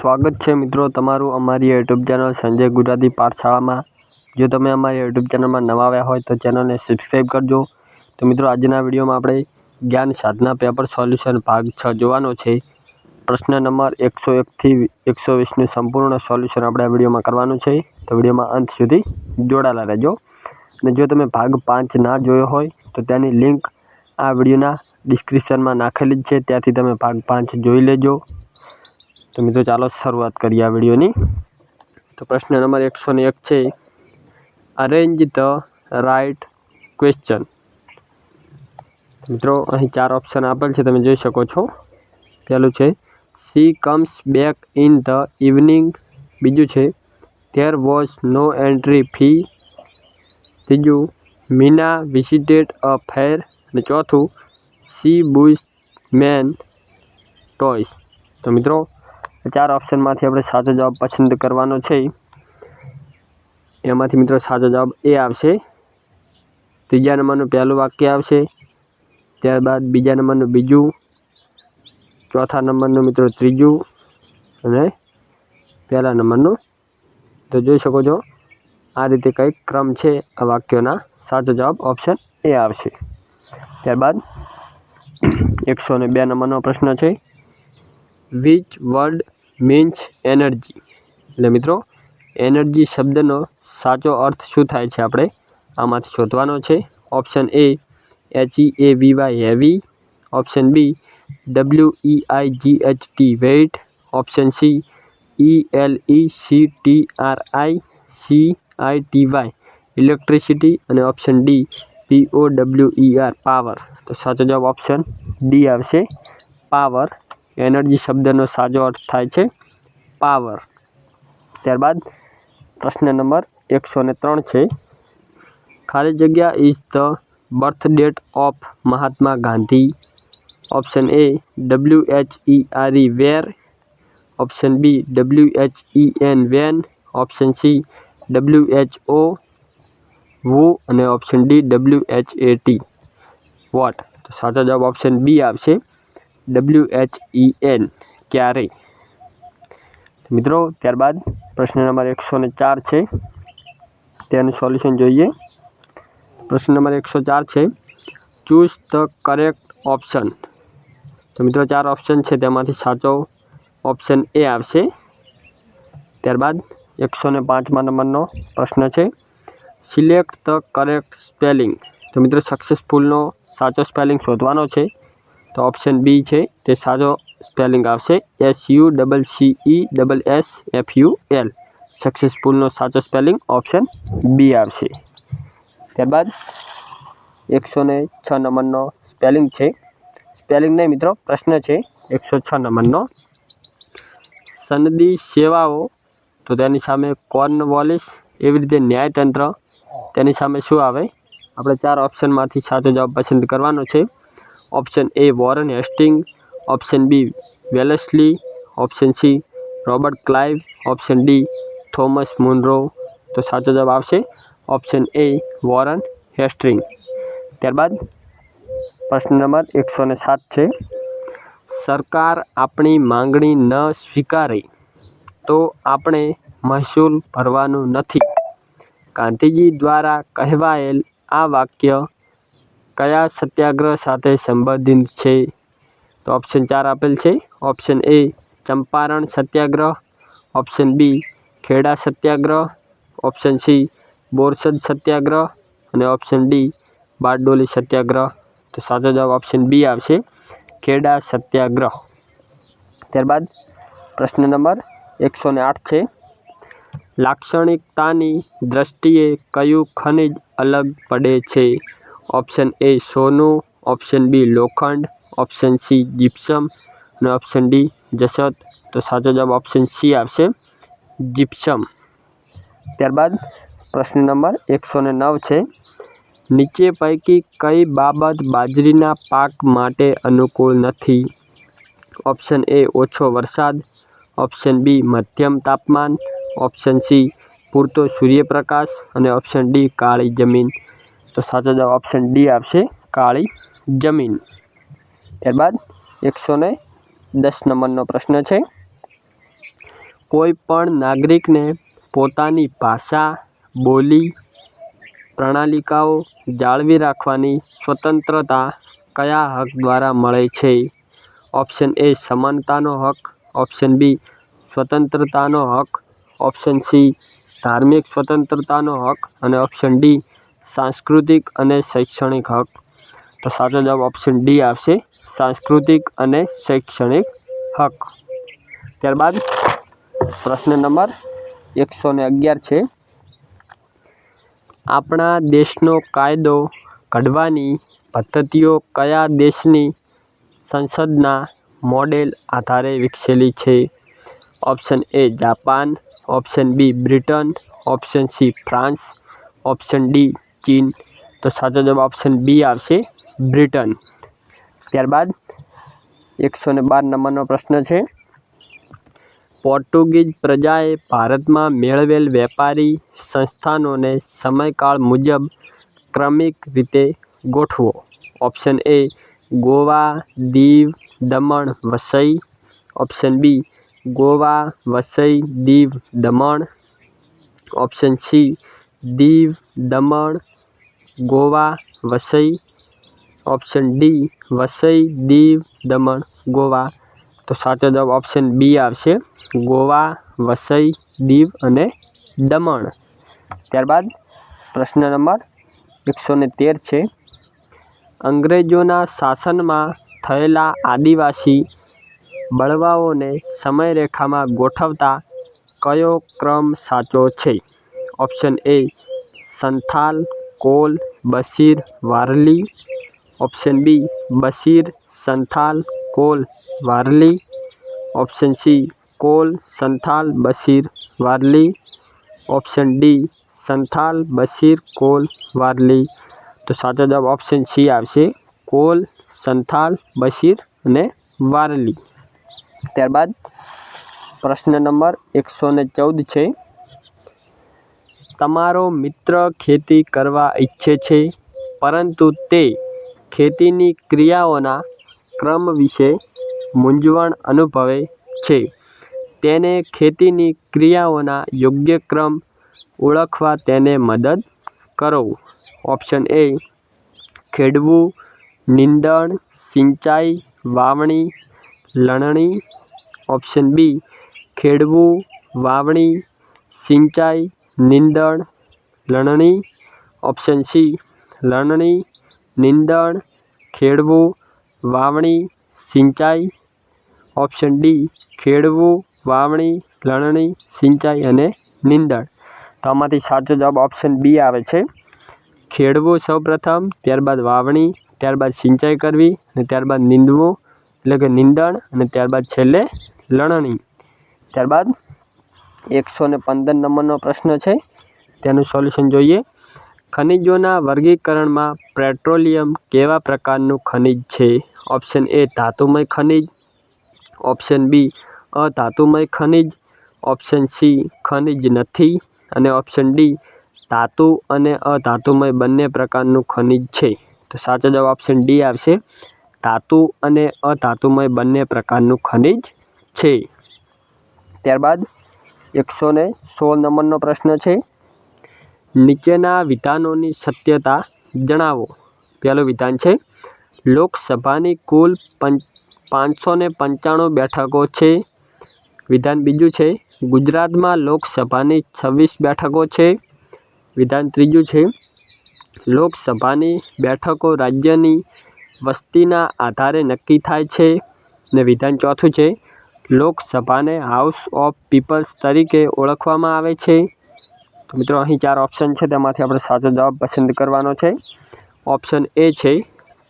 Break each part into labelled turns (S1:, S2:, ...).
S1: સ્વાગત છે મિત્રો તમારું અમારી યુટ્યુબ ચેનલ સંજય ગુજરાતી પાઠશાળામાં. જો તમે અમારી યુટ્યુબ ચેનલમાં નવા આવ્યા હોય તો ચેનલને સબસ્ક્રાઈબ કરજો. તો મિત્રો આજના વિડીયોમાં આપણે જ્ઞાન સાધના પેપર સોલ્યુશન ભાગ છ જોવાનો છે. પ્રશ્ન નંબર એકસો એકથી એકસો વીસનું સંપૂર્ણ સોલ્યુશન આપણે આ વિડીયોમાં કરવાનું છે. તો વિડીયોમાં અંત સુધી જોડાયેલા રહેજો. અને જો તમે ભાગ પાંચ ના જોયો હોય તો તેની લિંક આ વિડીયોના ડિસ્ક્રિપ્શનમાં નાખેલી જ છે. ત્યાંથી તમે ભાગ પાંચ જોઈ લેજો. તો મિત્રો ચાલો શરૂઆત કરીએ આ વિડીયોની. તો પ્રશ્ન નંબર એકસો ને એક છે અરેન્જ ધ રાઇટ ક્વેશ્ચન મિત્રો અહીં ચાર ઓપ્શન આપેલ છે, તમે જોઈ શકો છો. પહેલું છે she comes back in the evening બીજું છે there was no entry fee ત્રીજું મીના વિઝિટેડ અ ફેર અને ચોથું સી બુઝ મેન ટોયસ તો મિત્રો આ ચાર ઓપ્શનમાંથી આપણે સાચો જવાબ પસંદ કરવાનો છે. એમાંથી મિત્રો સાચો જવાબ એ આવશે. ત્રીજા નંબરનું પહેલું વાક્ય આવશે. ત્યારબાદ બીજા નંબરનું બીજું. ચોથા નંબરનું મિત્રો ત્રીજું. અને પહેલા નંબરનું. તો જોઈ શકો છો, આ રીતે કંઈક ક્રમ છે આ વાક્યોના. સાચો જવાબ ઓપ્શન એ આવશે. ત્યારબાદ એકસો ને બે નંબરનો પ્રશ્ન છે. Which word means energy. એટલે મિત્રો, એનર્જી શબ્દનો સાચો અર્થ શું થાય છે આપણે આમાંથી શોધવાનો છે. Option A H E A V Y heavy option B W E I G H T weight option C E L E C T R I C I T Y electricity અને option D P O W E R power તો સાચો જવાબ option D આવશે power energy શબ્દનો સાચો અર્થ થાય છે power. ત્યારબાદ પ્રશ્ન નંબર એકસો ને ત્રણ છે, ખાલી જગ્યા is the birth date of Mahatma Gandhi? Option A W H E R E where option B W H E N when option C W H O who અને option D W H A T what તો સાચો જવાબ option B આવશે. W H E N ક્યારે? મિત્રો, ત્યારબાદ પ્રશ્ન number એકસો ને ચાર છે. તેનું સોલ્યુશન જોઈએ. પ્રશ્ન નંબર એકસો ચાર છે, ચૂઝ ધ કરેક્ટ ઓપ્શન. તો મિત્રો, ચાર ઓપ્શન છે, તેમાંથી સાચો ઓપ્શન એ આવશે. ત્યારબાદ એકસો ને પાંચમા નંબરનો પ્રશ્ન છે, સિલેક્ટ ધ કરેક્ટ સ્પેલિંગ. તો મિત્રો સક્સેસફુલનો સાચો સ્પેલિંગ શોધવાનો છે. તો ઓપ્શન બી છે, તે સાચો સ્પેલિંગ આવશે. S U double C E double S F U L સક્સેસફુલનો સાચો સ્પેલિંગ ઓપ્શન બી આવશે. ત્યારબાદ એકસો ને છ નંબરનો સ્પેલિંગ છે. સ્પેલિંગ નહીં મિત્રો, પ્રશ્ન છે એકસો છ નંબરનો. સનદી સેવાઓ, તો તેની સામે કોર્નવોલિસ એવી રીતે ન્યાયતંત્ર, તેની સામે શું આવે? આપણે ચાર ઓપ્શનમાંથી સાચો જવાબ પસંદ કરવાનો છે. Option A Warren Hasting, option B Wellesley, option C Robert Clive, option D Thomas Munro. તો સાચો જવાબ આવશે ઓપ્શન એ વોરન હેસ્ટ્રિંગ ત્યારબાદ પ્રશ્ન નંબર એકસો ને સાત છે, સરકાર આપણી માંગણી ન સ્વીકારે તો આપણે મહેસૂલ ભરવાનું નથી. ગાંધીજી દ્વારા કહેવાયેલ આ વાક્ય કયા સત્યાગ્રહ સાથે સંબંધિત છે? તો ઓપ્શન ચાર આપેલ છે. Option A Champaran Satyagraha. Option B Kheda Satyagraha. Option C Borsad Satyagraha. અને ઓપ્શન ડી બારડોલી સત્યાગ્રહ. તો સાચો જવાબ ઓપ્શન બી આવશે. ખેડા સત્યાગ્રહ. ત્યારબાદ પ્રશ્ન નંબર એકસો ને આઠ છે. લાક્ષણિકતાની દ્રષ્ટિએ કયું ખનિજ અલગ પડે છે? ઓપ્શન એ સોનું ઓપ્શન બી લોખંડ ઓપ્શન સી જીપ્સમ અને ઓપ્શન ડી જસત તો સાચો જવાબ ઓપ્શન સી આવશે જીપ્સમ ત્યારબાદ પ્રશ્ન નંબર એકસો ને નવ છે. નીચે પૈકી કઈ બાબત બાજરીના પાક માટે અનુકૂળ નથી? ઓપ્શન એ ઓછો વરસાદ. ઓપ્શન બી મધ્યમ તાપમાન. ઓપ્શન સી પૂરતો સૂર્યપ્રકાશ. અને ઓપ્શન ડી કાળી જમીન. તો સાચો જવાબ ઓપ્શન ડી આવશે કાળી જમીન. ત્યારબાદ એકસો ને દસ નંબરનો પ્રશ્ન છે, કોઈ પણ નાગરિકને પોતાની ભાષા, બોલી, પ્રણાલિકાઓ જાળવી રાખવાની સ્વતંત્રતા કયા હક દ્વારા મળે છે? ઓપ્શન એ સમાનતાનો હક ઓપ્શન બી સ્વતંત્રતાનો હક ઓપ્શન સી ધાર્મિક સ્વતંત્રતાનો હક, અને ઓપ્શન ડી સાંસ્કૃતિક અને શૈક્ષણિક હક. તો સાચો જવાબ ઓપ્શન ડી આવશે. સાંસ્કૃતિક અને શૈક્ષણિક હક. ત્યારબાદ પ્રશ્ન નંબર એકસો ને અગિયાર છે. આપણા દેશનો કાયદો ઘડવાની પદ્ધતિઓ કયા દેશની સંસદના મોડેલ આધારે વિકસેલી છે? Option A Japan option B Britain option C France option D ચીન, તો સાચો જવાબ ઓપ્શન બી આવશે બ્રિટન. ત્યારબાદ એકસો ને બાર નંબરનો પ્રશ્ન છે, પોર્ટુગીઝ પ્રજાએ ભારતમાં મેળવેલ વેપારી સંસ્થાનોને સમયકાળ મુજબ ક્રમિક રીતે ગોઠવો. Option A Goa, Diu, Daman, Vasai. Option B Goa, Vasai, Diu, Daman. Option C Diu, Daman Goa, Vasai. Option D Vasai, Diu, Daman, Goa. તો સાચો જવાબ ઓપ્શન બી આવશે. ગોવા, વસઈ, દીવ અને દમણ. ત્યારબાદ પ્રશ્ન નંબર એકસો ને તેર છે. અંગ્રેજોના શાસનમાં થયેલા આદિવાસી બળવાઓને સમયરેખામાં ગોઠવતા કયો ક્રમ સાચો છે? Option A Santhal. Kol Bashir Warli option B Bashir Santhal Kol Warli option C Kol Santhal Bashir Warli option D Santhal Bashir Kol Warli તો સાચો જવાબ ઓપ્શન સી આવશે કોલ સંથાલ બશીર અને વારલી ત્યારબાદ પ્રશ્ન નંબર એકસો ને ચૌદ છે તમારો મિત્ર ખેતી કરવા ઈચ્છે છે, પરંતુ તે ખેતીની ક્રિયાઓના ક્રમ વિશે મૂંઝવણ અનુભવે છે. તેને ખેતીની ક્રિયાઓના યોગ્ય ક્રમ ઓળખવા તેને મદદ કરો. ઓપ્શન એ, ખેડવું, નીંદણ, સિંચાઈ, વાવણી, લણણી. ઓપ્શન બી, ખેડવું, વાવણી, સિંચાઈ નીંદણ, લણણી. ઓપ્શન સી લણણી. નીંદણ, ખેડવું. વાવણી, સિંચાઈ. ઓપ્શન ડી ખેડવું, વાવણી, લણણી, સિંચાઈ અને નીંદણ. તો આમાંથી સાચો જવાબ ઓપ્શન બી આવે છે. ખેડવું સૌપ્રથમ, ત્યારબાદ વાવણી, ત્યારબાદ સિંચાઈ કરવી અને ત્યારબાદ નીંદવું. એટલે કે નીંદણ અને ત્યારબાદ છેલ્લે લણણી. ત્યારબાદ એકસો ને પંદર નંબરનો પ્રશ્ન છે. તેનું સોલ્યુશન જોઈએ. ખનિજોના વર્ગીકરણમાં પેટ્રોલિયમ કેવા પ્રકારનું ખનિજ છે? ઓપ્શન એ ધાતુમય ખનિજ. ઓપ્શન બી અધાતુમય ખનિજ. ઓપ્શન સી ખનિજ નથી. અને ઓપ્શન ડી ધાતુ અને અધાતુમય બંને પ્રકારનું ખનિજ છે. તો સાચો જવાબ ઓપ્શન ડી આવશે. ધાતુ અને અધાતુમય બંને પ્રકારનું ખનિજ છે. ત્યારબાદ એકસો ને સોળ નંબરનો પ્રશ્ન છે. નીચેના વિધાનોની સત્યતા જણાવો. પહેલું વિધાન છે, લોકસભાની કુલ પંચ પાંચસો ને પંચાણું બેઠકો છે. વિધાન બીજું છે, ગુજરાતમાં લોકસભાની છવ્વીસ બેઠકો છે. વિધાન ત્રીજું છે, લોકસભાની બેઠકો રાજ્યની વસ્તીના આધારે નક્કી થાય છે. ને વિધાન ચોથું છે લોકસભાને હાઉસ ઓફ પીપલ્સ તરીકે ઓળખવામાં આવે છે. તો મિત્રો, અહીં ચાર ઓપ્શન છે, તેમાંથી આપણે સાચો જવાબ પસંદ કરવાનો છે. ઓપ્શન એ છે,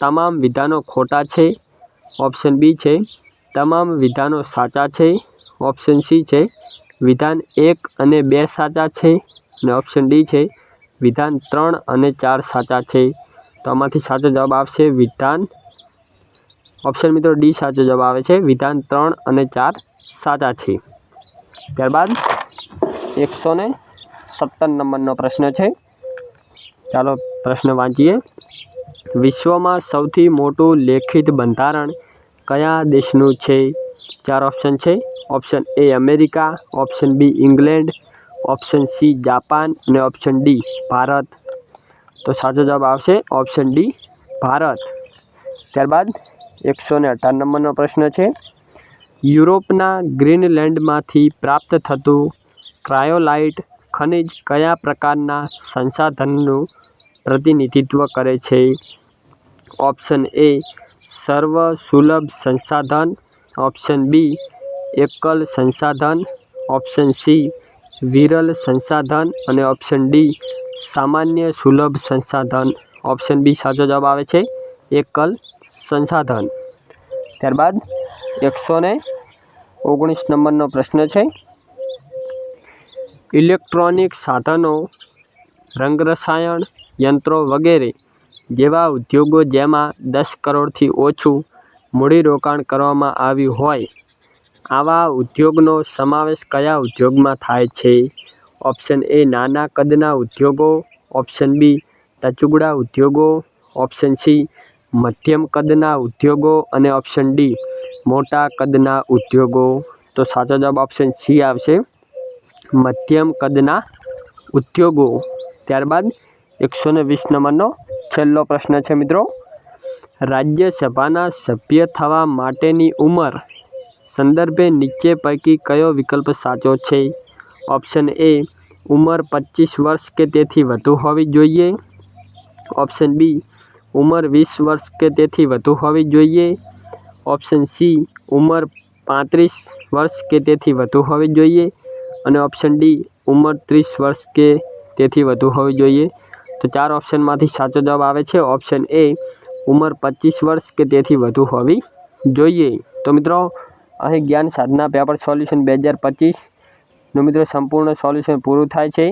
S1: તમામ વિધાનો ખોટા છે. ઓપ્શન બી છે, તમામ વિધાનો સાચા છે. ઓપ્શન સી છે, વિધાન એક અને બે સાચા છે. અને ઓપ્શન ડી છે, વિધાન ત્રણ અને ચાર સાચા છે. તો આમાંથી સાચો જવાબ આવશે વિધાન ઓપ્શન મિત્રો ડી સાચો જવાબ આવે છે. વિધાન ત્રણ અને ચાર સાચા છે. ત્યારબાદ એકસો ને સત્તર નંબરનો પ્રશ્ન છે. ચાલો પ્રશ્ન વાંચીએ. વિશ્વમાં સૌથી મોટું લેખિત બંધારણ કયા દેશનું છે? ચાર ઓપ્શન છે. Option A America option B England option C Japan અને ઓપ્શન ડી ભારત. તો સાચો જવાબ આવશે ઓપ્શન ડી ભારત. ત્યારબાદ એકસો ને અઢાર નંબરનો પ્રશ્ન છે. યુરોપના ગ્રીનલેન્ડમાંથી પ્રાપ્ત થતું ક્રાયોલાઇટ ખનિજ કયા પ્રકારના સંસાધનનું પ્રતિનિધિત્વ કરે છે? ઓપ્શન એ સર્વ સુલભ સંસાધન. ઓપ્શન બી, એકલ સંસાધન. ઓપ્શન સી, વિરલ સંસાધન. અને ઓપ્શન ડી, સામાન્ય સુલભ સંસાધન. ઓપ્શન બી સાચો જવાબ આવે છે, એકલ સંસાધન. ત્યારબાદ એકસો ને ઓગણીસ નંબરનો પ્રશ્ન છે, ઇલેક્ટ્રોનિક સાધનો, રંગરસાયણ યંત્રો વગેરે જેવા ઉદ્યોગો જેમાં દસ કરોડથી ઓછું મૂડીરોકાણ કરવામાં આવ્યું હોય, આવા ઉદ્યોગનો સમાવેશ કયા ઉદ્યોગમાં થાય છે? ઓપ્શન એ નાના કદના ઉદ્યોગો, ઓપ્શન બી ટચુગડા ઉદ્યોગો, ઓપ્શન સી મધ્યમ કદના ઉદ્યોગો અને ઓપ્શન ડી મોટા કદના ઉદ્યોગો. તો સાચો જવાબ ઓપ્શન સી આવશે. મધ્યમ કદના ઉદ્યોગો. ત્યારબાદ એકસો ને વીસ નંબરનો છેલ્લો પ્રશ્ન છે મિત્રો. રાજ્યસભાના સભ્ય થવા માટેની ઉંમર સંદર્ભે નીચે પૈકી કયો વિકલ્પ સાચો છે? ઓપ્શન એ ઉંમર પચીસ વર્ષ કે તેથી વધુ હોવી જોઈએ. ઓપ્શન બી ઉંમર વીસ વર્ષ કે તેથી વધુ હોવી જોઈએ. ઓપ્શન સી ઉંમર પાંત્રીસ વર્ષ કે તેથી વધુ હોવી જોઈએ. અને ઓપ્શન ડી ઉંમર ત્રીસ વર્ષ કે તેથી વધુ હોવી જોઈએ. તો ચાર ઓપ્શનમાંથી સાચો જવાબ આવે છે. ઓપ્શન એ ઉંમર પચીસ વર્ષ કે તેથી વધુ હોવી જોઈએ. તો મિત્રો, અહીં જ્ઞાન સાધના પેપર સોલ્યુશન બે હજાર પચીસનું મિત્રો સંપૂર્ણ સોલ્યુશન પૂરું થાય છે.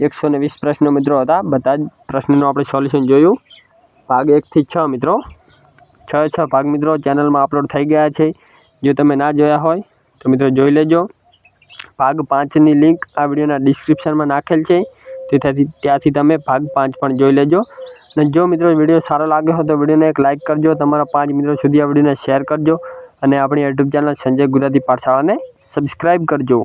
S1: એકસો ને વીસ પ્રશ્નો મિત્રો હતા. બધા જ પ્રશ્નોનું આપણે સોલ્યુશન જોયું. ભાગ એકથી છ મિત્રો. છ છ ભાગ મિત્રો ચેનલમાં અપલોડ થઈ ગયા છે. જો તમે ના જોયા હોય, તો મિત્રો જોઈ લેજો. ભાગ પાંચની લિંક આ વિડીયોના ડિસ્ક્રિપ્શનમાં નાખેલ છે. તેથી ત્યાંથી તમે ભાગ પાંચ પણ જોઈ લેજો. અને જો મિત્રો વીડિયો સારો લાગ્યો હોય તો વિડીયોને એક લાઇક કરજો. તમારા પાંચ મિત્રો સુધી આ વિડીયોને શેર કરજો. અને આપણી યુટ્યુબ ચેનલ સંજય ગુજરાતી પાઠશાળાને સબસ્ક્રાઈબ કરજો.